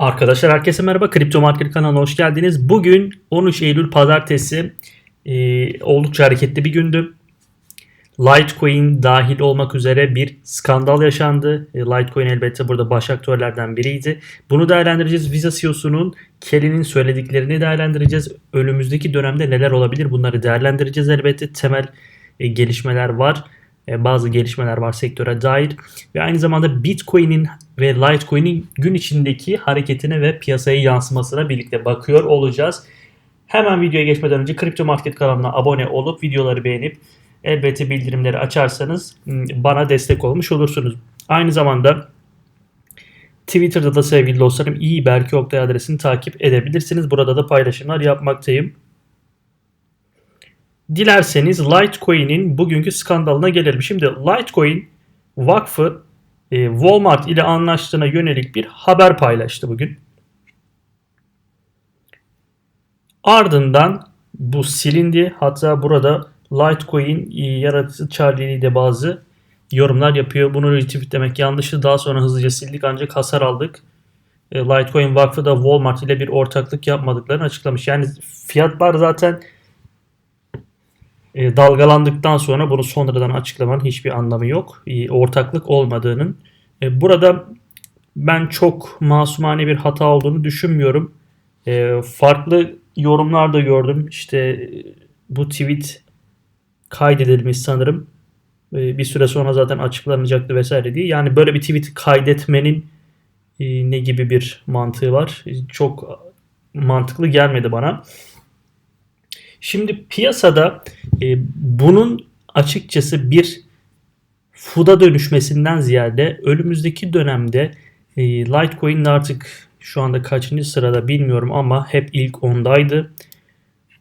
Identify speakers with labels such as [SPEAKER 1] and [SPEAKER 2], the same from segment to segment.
[SPEAKER 1] Arkadaşlar herkese merhaba. Kripto Market kanalına hoş geldiniz. Bugün 13 Eylül pazartesi e, oldukça hareketli bir gündü. Litecoin dahil olmak üzere bir skandal yaşandı. E, Litecoin elbette burada baş aktörlerden biriydi. Bunu değerlendireceğiz. Visa CEO'sunun Kelly'nin söylediklerini değerlendireceğiz. Önümüzdeki dönemde neler olabilir bunları değerlendireceğiz elbette. Temel e, gelişmeler var. E, bazı gelişmeler var sektöre dair ve aynı zamanda Bitcoin'in ve Litecoin'in gün içindeki hareketine ve piyasaya yansımasına birlikte bakıyor olacağız. Hemen videoya geçmeden önce Kripto Market kanalına abone olup videoları beğenip elbette bildirimleri açarsanız bana destek olmuş olursunuz. Aynı zamanda Twitter'da da sevgili dostlarım iyi Berke Oktay adresini takip edebilirsiniz. Burada da paylaşımlar yapmaktayım. Dilerseniz Litecoin'in bugünkü skandalına gelelim. Şimdi Litecoin Vakfı e, Walmart ile anlaştığına yönelik bir haber paylaştı bugün. Ardından bu silindi. Hatta burada Litecoin e, yaratıcısı Charlie de bazı yorumlar yapıyor. Bunu retweetlemek yanlıştı. Daha sonra hızlıca sildik ancak hasar aldık. E, Litecoin Vakfı da Walmart ile bir ortaklık yapmadıklarını açıklamış. Yani fiyatlar zaten e, dalgalandıktan sonra bunu sonradan açıklamanın hiçbir anlamı yok. E, ortaklık olmadığının. E, burada ben çok masumane bir hata olduğunu düşünmüyorum. E, farklı yorumlar da gördüm. İşte e, bu tweet kaydedilmiş sanırım. E, bir süre sonra zaten açıklanacaktı vesaire diye. Yani böyle bir tweet kaydetmenin e, ne gibi bir mantığı var? E, çok mantıklı gelmedi bana. Şimdi piyasada e, bunun açıkçası bir FUD'a dönüşmesinden ziyade önümüzdeki dönemde e, Litecoin artık şu anda kaçıncı sırada bilmiyorum ama hep ilk 10'daydı.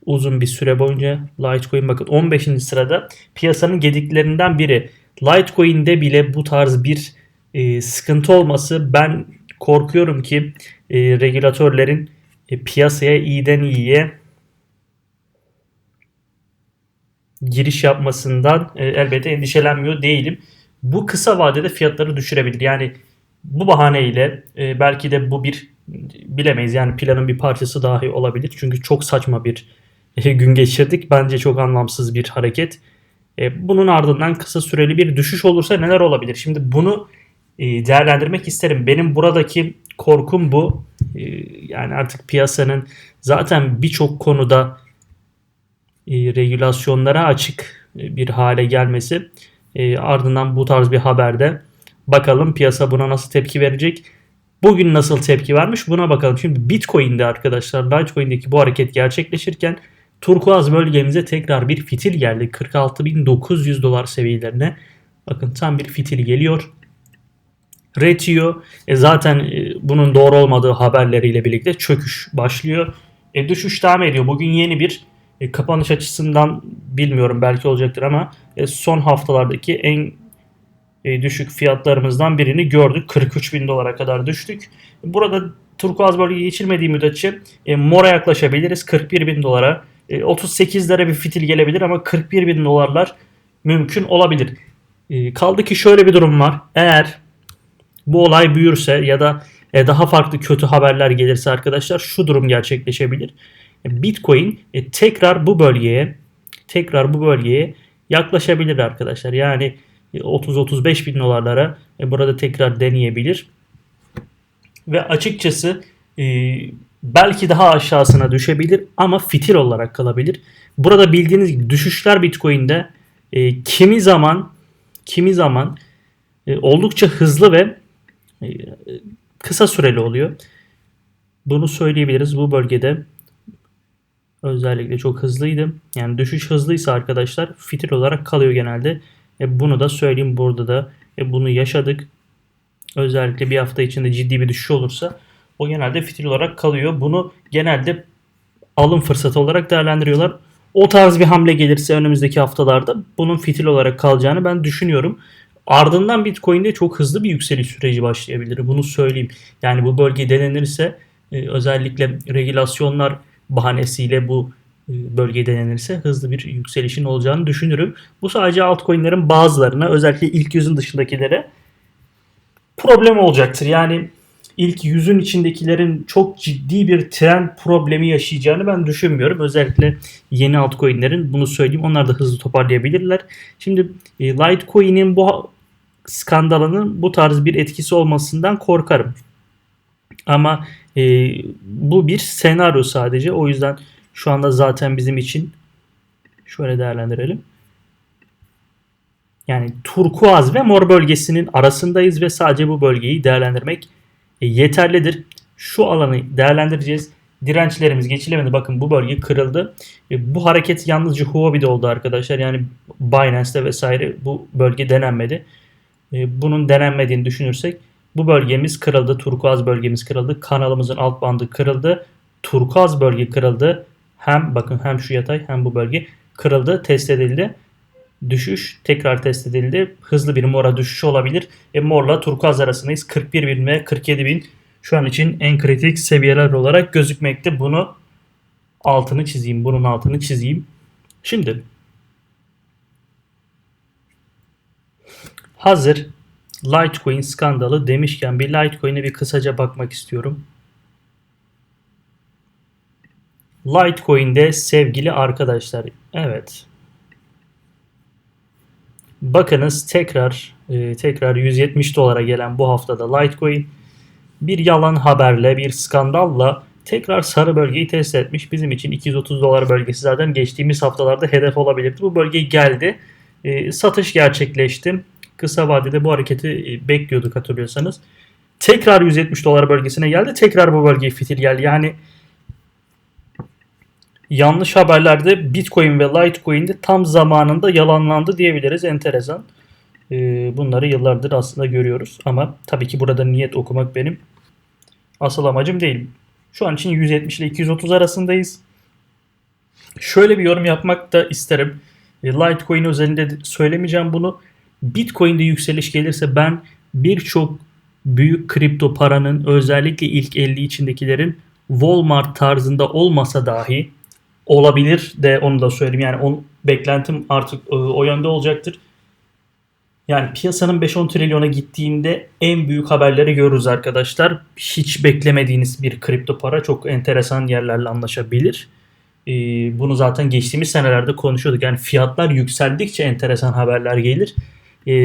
[SPEAKER 1] Uzun bir süre boyunca Litecoin bakın 15. sırada piyasanın gediklerinden biri. Litecoin'de bile bu tarz bir e, sıkıntı olması ben korkuyorum ki e, regülatörlerin e, piyasaya iyiden iyiye giriş yapmasından e, elbette endişelenmiyor değilim. Bu kısa vadede fiyatları düşürebilir. Yani bu bahaneyle e, belki de bu bir bilemeyiz. Yani planın bir parçası dahi olabilir. Çünkü çok saçma bir e, gün geçirdik. Bence çok anlamsız bir hareket. E, bunun ardından kısa süreli bir düşüş olursa neler olabilir? Şimdi bunu e, değerlendirmek isterim. Benim buradaki korkum bu. E, yani artık piyasanın zaten birçok konuda e, regülasyonlara açık e, bir hale gelmesi e, ardından bu tarz bir haberde bakalım piyasa buna nasıl tepki verecek. Bugün nasıl tepki vermiş buna bakalım. Şimdi Bitcoin'de arkadaşlar Litecoin'deki bu hareket gerçekleşirken turkuaz bölgemize tekrar bir fitil geldi. 46.900 dolar seviyelerine. Bakın tam bir fitil geliyor. Retio e zaten e, bunun doğru olmadığı haberleriyle birlikte çöküş başlıyor. E, düşüş devam ediyor. Bugün yeni bir e, kapanış açısından bilmiyorum belki olacaktır ama e, son haftalardaki en e, düşük fiyatlarımızdan birini gördük. 43 bin dolara kadar düştük. Burada turkuaz bölgeyi geçirmediği müddetçe e, mora yaklaşabiliriz. 41 bin dolara. E, 38'lere bir fitil gelebilir ama 41 bin dolarlar mümkün olabilir. E, kaldı ki şöyle bir durum var. Eğer bu olay büyürse ya da e, daha farklı kötü haberler gelirse arkadaşlar şu durum gerçekleşebilir. Bitcoin e, tekrar bu bölgeye tekrar bu bölgeye yaklaşabilir arkadaşlar. Yani 30-35 bin dolarlara e, burada tekrar deneyebilir. Ve açıkçası e, belki daha aşağısına düşebilir ama fitil olarak kalabilir. Burada bildiğiniz gibi düşüşler Bitcoin'de kimi zaman kimi zaman oldukça hızlı ve kısa süreli oluyor. Bunu söyleyebiliriz bu bölgede özellikle çok hızlıydı. Yani düşüş hızlıysa arkadaşlar fitil olarak kalıyor genelde. E bunu da söyleyeyim burada da e bunu yaşadık. Özellikle bir hafta içinde ciddi bir düşüş olursa o genelde fitil olarak kalıyor. Bunu genelde alım fırsatı olarak değerlendiriyorlar. O tarz bir hamle gelirse önümüzdeki haftalarda bunun fitil olarak kalacağını ben düşünüyorum. Ardından Bitcoin'de çok hızlı bir yükseliş süreci başlayabilir. Bunu söyleyeyim. Yani bu bölge denenirse e, özellikle regülasyonlar bahanesiyle bu e, bölge denenirse hızlı bir yükselişin olacağını düşünürüm. Bu sadece altcoin'lerin bazılarına özellikle ilk yüzün dışındakilere problem olacaktır. Yani ilk yüzün içindekilerin çok ciddi bir trend problemi yaşayacağını ben düşünmüyorum. Özellikle yeni altcoin'lerin bunu söyleyeyim. Onlar da hızlı toparlayabilirler. Şimdi e, Litecoin'in bu skandalının bu tarz bir etkisi olmasından korkarım. Ama e, bu bir senaryo sadece. O yüzden şu anda zaten bizim için şöyle değerlendirelim. Yani turkuaz ve mor bölgesinin arasındayız ve sadece bu bölgeyi değerlendirmek e, yeterlidir. Şu alanı değerlendireceğiz. Dirençlerimiz geçilemedi. Bakın bu bölge kırıldı. E, bu hareket yalnızca Huobi'de oldu arkadaşlar. Yani Binance'te vesaire bu bölge denenmedi. E, bunun denenmediğini düşünürsek bu bölgemiz kırıldı. Turkuaz bölgemiz kırıldı. Kanalımızın alt bandı kırıldı. Turkuaz bölge kırıldı. Hem bakın hem şu yatay hem bu bölge kırıldı, test edildi. Düşüş tekrar test edildi. Hızlı bir mora düşüş olabilir. E, morla turkuaz arasındayız. 41 bin ve 47 bin şu an için en kritik seviyeler olarak gözükmekte. Bunu altını çizeyim. Bunun altını çizeyim. Şimdi hazır Litecoin skandalı demişken bir Litecoin'e bir kısaca bakmak istiyorum. Litecoin'de sevgili arkadaşlar. Evet. Bakınız tekrar e, tekrar 170 dolara gelen bu haftada Litecoin bir yalan haberle, bir skandalla tekrar sarı bölgeyi test etmiş. Bizim için 230 dolar bölgesi zaten geçtiğimiz haftalarda hedef olabilirdi. Bu bölge geldi. E, satış gerçekleşti. Kısa vadede bu hareketi e, bekliyorduk hatırlıyorsanız. Tekrar 170 dolar bölgesine geldi. Tekrar bu bölgeye fitil geldi. Yani yanlış haberlerde Bitcoin ve Litecoin'de tam zamanında yalanlandı diyebiliriz. Enteresan. Ee, bunları yıllardır aslında görüyoruz. Ama tabii ki burada niyet okumak benim asıl amacım değil. Şu an için 170 ile 230 arasındayız. Şöyle bir yorum yapmak da isterim. E, Litecoin özelinde söylemeyeceğim bunu. Bitcoin'de yükseliş gelirse ben birçok büyük kripto paranın özellikle ilk 50 içindekilerin Walmart tarzında olmasa dahi olabilir de onu da söyleyeyim. Yani on, beklentim artık e, o yönde olacaktır. Yani piyasanın 5-10 trilyona gittiğinde en büyük haberleri görürüz arkadaşlar. Hiç beklemediğiniz bir kripto para çok enteresan yerlerle anlaşabilir. E, bunu zaten geçtiğimiz senelerde konuşuyorduk. Yani fiyatlar yükseldikçe enteresan haberler gelir. E,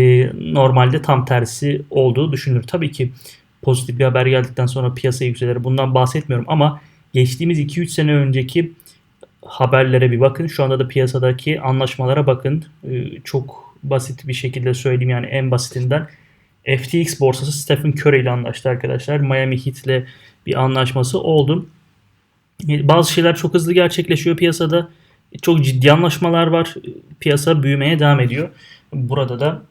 [SPEAKER 1] normalde tam tersi olduğu düşünülür. Tabii ki pozitif bir haber geldikten sonra piyasa yükselir. Bundan bahsetmiyorum ama geçtiğimiz 2-3 sene önceki haberlere bir bakın. Şu anda da piyasadaki anlaşmalara bakın. Ee, çok basit bir şekilde söyleyeyim yani en basitinden. FTX borsası Stephen Curry ile anlaştı arkadaşlar. Miami Heat ile bir anlaşması oldu. Ee, bazı şeyler çok hızlı gerçekleşiyor piyasada. Çok ciddi anlaşmalar var. Piyasa büyümeye devam ediyor. Burada da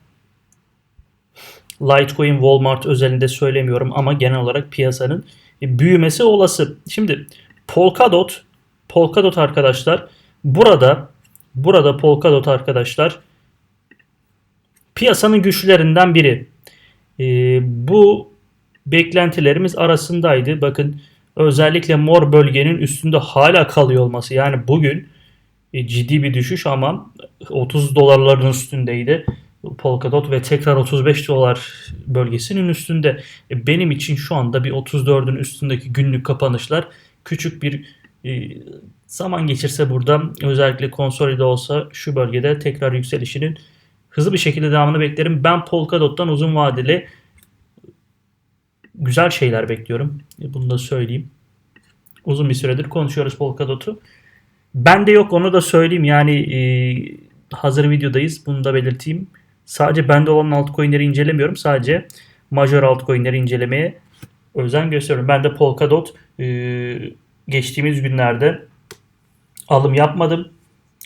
[SPEAKER 1] Litecoin, Walmart özelinde söylemiyorum ama genel olarak piyasanın büyümesi olası. Şimdi Polkadot Polkadot arkadaşlar burada burada Polkadot arkadaşlar piyasanın güçlerinden biri. E, bu beklentilerimiz arasındaydı. Bakın özellikle mor bölgenin üstünde hala kalıyor olması. Yani bugün e, ciddi bir düşüş ama 30 dolarların üstündeydi. Polkadot ve tekrar 35 dolar bölgesinin üstünde. E, benim için şu anda bir 34'ün üstündeki günlük kapanışlar küçük bir ee, zaman geçirse burada özellikle konsolide olsa şu bölgede tekrar yükselişinin hızlı bir şekilde devamını beklerim. Ben Polkadot'tan uzun vadeli güzel şeyler bekliyorum. E, bunu da söyleyeyim. Uzun bir süredir konuşuyoruz Polkadot'u. Ben de yok onu da söyleyeyim. Yani e, hazır videodayız. Bunu da belirteyim. Sadece bende olan altcoin'leri incelemiyorum. Sadece major altcoin'leri incelemeye özen gösteriyorum. Ben de Polkadot e, geçtiğimiz günlerde alım yapmadım.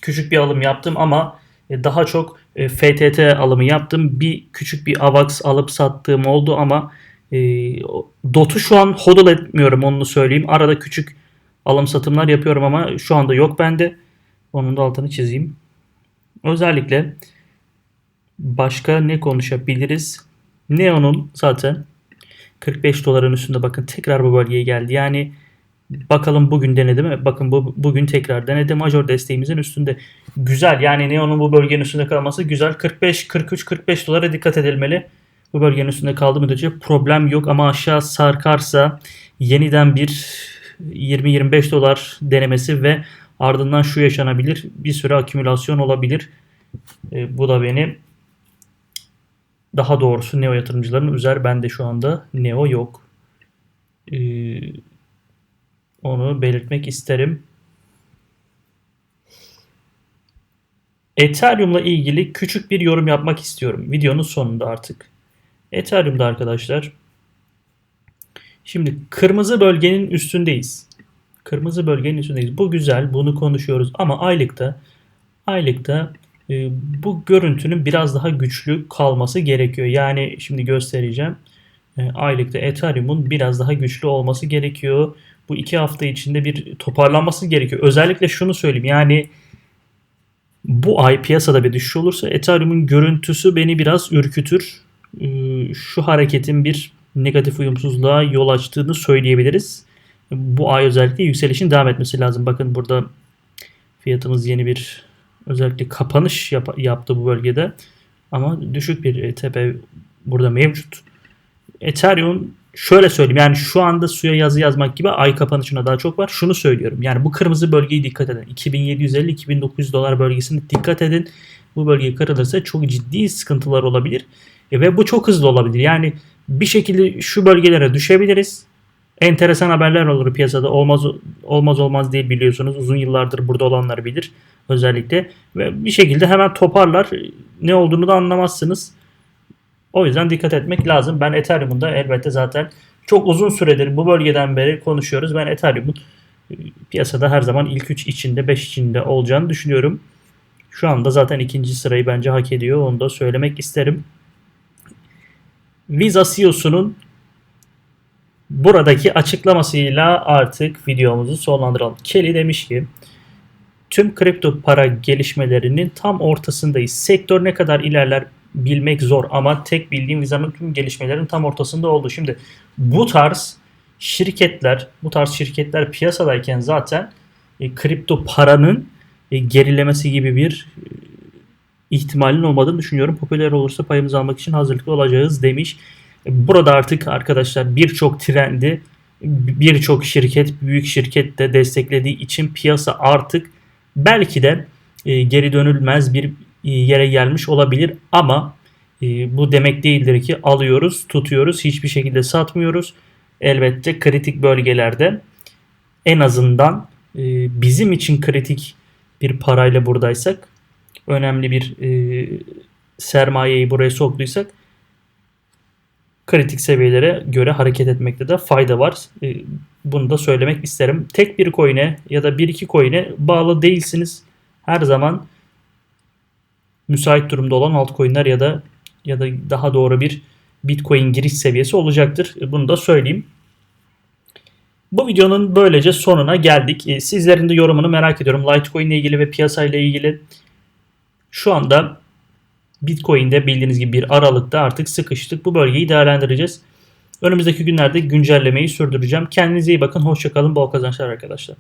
[SPEAKER 1] Küçük bir alım yaptım ama e, daha çok e, FTT alımı yaptım. Bir küçük bir AVAX alıp sattığım oldu ama e, DOT'u şu an hodl etmiyorum onu söyleyeyim. Arada küçük alım satımlar yapıyorum ama şu anda yok bende. Onun da altını çizeyim. Özellikle başka ne konuşabiliriz? Neon'un zaten 45 doların üstünde bakın tekrar bu bölgeye geldi. Yani Bakalım bugün denedi mi? Bakın bu, bugün tekrar denedi. Major desteğimizin üstünde. Güzel yani Neon'un bu bölgenin üstünde kalması güzel. 45, 43, 45 dolara dikkat edilmeli. Bu bölgenin üstünde kaldığı müddetçe problem yok ama aşağı sarkarsa yeniden bir 20-25 dolar denemesi ve ardından şu yaşanabilir. Bir süre akümülasyon olabilir. E, bu da beni daha doğrusu Neo yatırımcıların üzer. Bende şu anda Neo yok. E, onu belirtmek isterim. Ethereum'la ilgili küçük bir yorum yapmak istiyorum. Videonun sonunda artık. Ethereum'da arkadaşlar. Şimdi kırmızı bölgenin üstündeyiz. Kırmızı bölgenin üstündeyiz. Bu güzel. Bunu konuşuyoruz. Ama aylıkta aylıkta bu görüntünün biraz daha güçlü kalması gerekiyor. Yani şimdi göstereceğim. E, aylıkta Ethereum'un biraz daha güçlü olması gerekiyor. Bu iki hafta içinde bir toparlanması gerekiyor. Özellikle şunu söyleyeyim. Yani bu ay piyasada bir düşüş olursa Ethereum'un görüntüsü beni biraz ürkütür. Ee, şu hareketin bir negatif uyumsuzluğa yol açtığını söyleyebiliriz. Bu ay özellikle yükselişin devam etmesi lazım. Bakın burada fiyatımız yeni bir özellikle kapanış yap- yaptı bu bölgede. Ama düşük bir tepe burada mevcut. Ethereum şöyle söyleyeyim yani şu anda suya yazı yazmak gibi ay kapanışına daha çok var. Şunu söylüyorum yani bu kırmızı bölgeyi dikkat edin. 2750-2900 dolar bölgesine dikkat edin. Bu bölgeyi kırılırsa çok ciddi sıkıntılar olabilir. E, ve bu çok hızlı olabilir. Yani bir şekilde şu bölgelere düşebiliriz. Enteresan haberler olur piyasada. Olmaz olmaz olmaz değil biliyorsunuz. Uzun yıllardır burada olanlar bilir özellikle. Ve bir şekilde hemen toparlar. Ne olduğunu da anlamazsınız. O yüzden dikkat etmek lazım. Ben Ethereum'un da elbette zaten çok uzun süredir bu bölgeden beri konuşuyoruz. Ben Ethereum'un e, piyasada her zaman ilk 3 içinde 5 içinde olacağını düşünüyorum. Şu anda zaten ikinci sırayı bence hak ediyor. Onu da söylemek isterim. Visa CEO'sunun buradaki açıklamasıyla artık videomuzu sonlandıralım. Kelly demiş ki tüm kripto para gelişmelerinin tam ortasındayız. Sektör ne kadar ilerler bilmek zor ama tek bildiğim Visa'nın tüm gelişmelerin tam ortasında oldu. Şimdi bu tarz şirketler, bu tarz şirketler piyasadayken zaten e, kripto paranın e, gerilemesi gibi bir e, ihtimalin olmadığını düşünüyorum. Popüler olursa payımızı almak için hazırlıklı olacağız demiş. Burada artık arkadaşlar birçok trendi birçok şirket, büyük şirket de desteklediği için piyasa artık belki de e, geri dönülmez bir e, yere gelmiş olabilir ama e, bu demek değildir ki alıyoruz, tutuyoruz, hiçbir şekilde satmıyoruz. Elbette kritik bölgelerde en azından bizim için kritik bir parayla buradaysak, önemli bir sermayeyi buraya soktuysak kritik seviyelere göre hareket etmekte de fayda var. Bunu da söylemek isterim. Tek bir coin'e ya da bir iki coin'e bağlı değilsiniz. Her zaman müsait durumda olan altcoin'ler ya da ya da daha doğru bir Bitcoin giriş seviyesi olacaktır. Bunu da söyleyeyim. Bu videonun böylece sonuna geldik. E, sizlerin de yorumunu merak ediyorum. Litecoin ile ilgili ve piyasayla ilgili. Şu anda Bitcoin'de bildiğiniz gibi bir aralıkta artık sıkıştık. Bu bölgeyi değerlendireceğiz. Önümüzdeki günlerde güncellemeyi sürdüreceğim. Kendinize iyi bakın. Hoşçakalın. Bol kazançlar arkadaşlar.